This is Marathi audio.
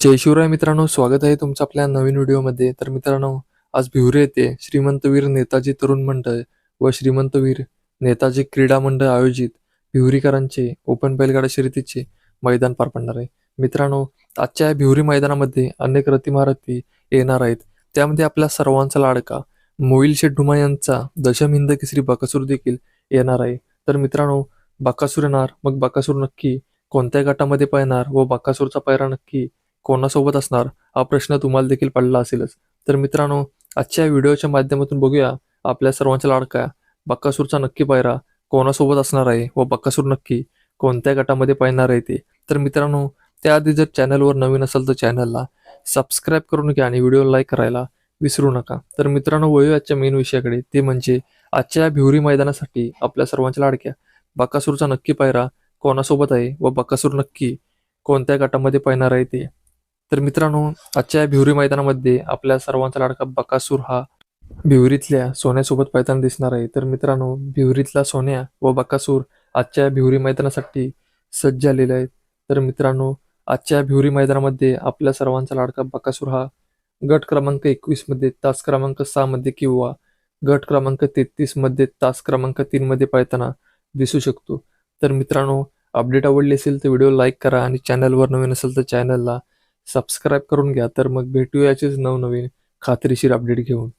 जय शिवराय मित्रांनो स्वागत आहे तुमचं आपल्या नवीन व्हिडिओमध्ये. तर मित्रांनो आज भिवरे येथे श्रीमंतवीर नेताजी तरुण मंडळ व श्रीमंतवीर नेताजी क्रीडा मंडळ आयोजित भिवरीकरांचे ओपन बैलगाडा शर्यतीचे मैदान पार पडणार आहे. मित्रांनो आजच्या या भिवरी मैदानामध्ये अनेक रतिमारती येणार आहेत. त्यामध्ये आपल्या सर्वांचा लाडका मोईल शेठ यांचा दशम हिंद केसरी बकासूर देखील येणार आहे. तर मित्रांनो बकासूर येणार मग बकासूर नक्की कोणत्या गटामध्ये पळणार व बकासूरचा पायरा नक्की कोणासोबत असणार? हा प्रश्न तुम्हाला देखील पडला असेलच. तर मित्रांनो आजच्या व्हिडिओच्या माध्यमातून बघूया. आपल्या सर्वांच्या लाडका बक्कासूरचा नक्की पायरा कोणासोबत असणार आहे व बक्कासूर नक्की कोणत्या गटामध्ये पाहणार आहे ते? तर मित्रांनो त्याआधी जर चॅनलवर नवीन असेल तर चॅनलला सबस्क्राईब करून घ्या आणि व्हिडिओ लाईक करायला विसरू नका. तर मित्रांनो वळूया आजच्या मेन विषयाकडे. ते म्हणजे आजच्या भिवरी मैदानासाठी आपल्या सर्वांच्या लाडक्या बक्कासूरचा नक्की पायरा कोणासोबत आहे व बक्कासूर नक्की कोणत्या गटामध्ये पाहणार आहे ते? तर मित्रांनो आजच्या भिवरी मैदानामध्ये आपल्या सर्वांचा लाडका बकासूर हा भिवरीतल्या सोन्यासोबत पाहताना दिसणार आहे. तर मित्रांनो भिवरीतला सोन्या व बकासूर आजच्या भिवरी मैदानासाठी सज्ज झालेले आहेत. तर मित्रांनो आजच्या भिवरी मैदानामध्ये आपल्या सर्वांचा लाडका बकासूर हा गट क्रमांक एकवीसमध्ये तास क्रमांक सहामध्ये किंवा गट क्रमांक तेहतीसमध्ये तास क्रमांक तीनमध्ये पाळताना दिसू शकतो. तर मित्रांनो अपडेट आवडली असेल तर व्हिडिओ लाईक करा आणि चॅनलवर नवीन असेल तर चॅनलला सबस्क्राईब करून घ्या तर मग भेटूयाचेच नवनवीन खात्रीशीर अपडेट घेऊन.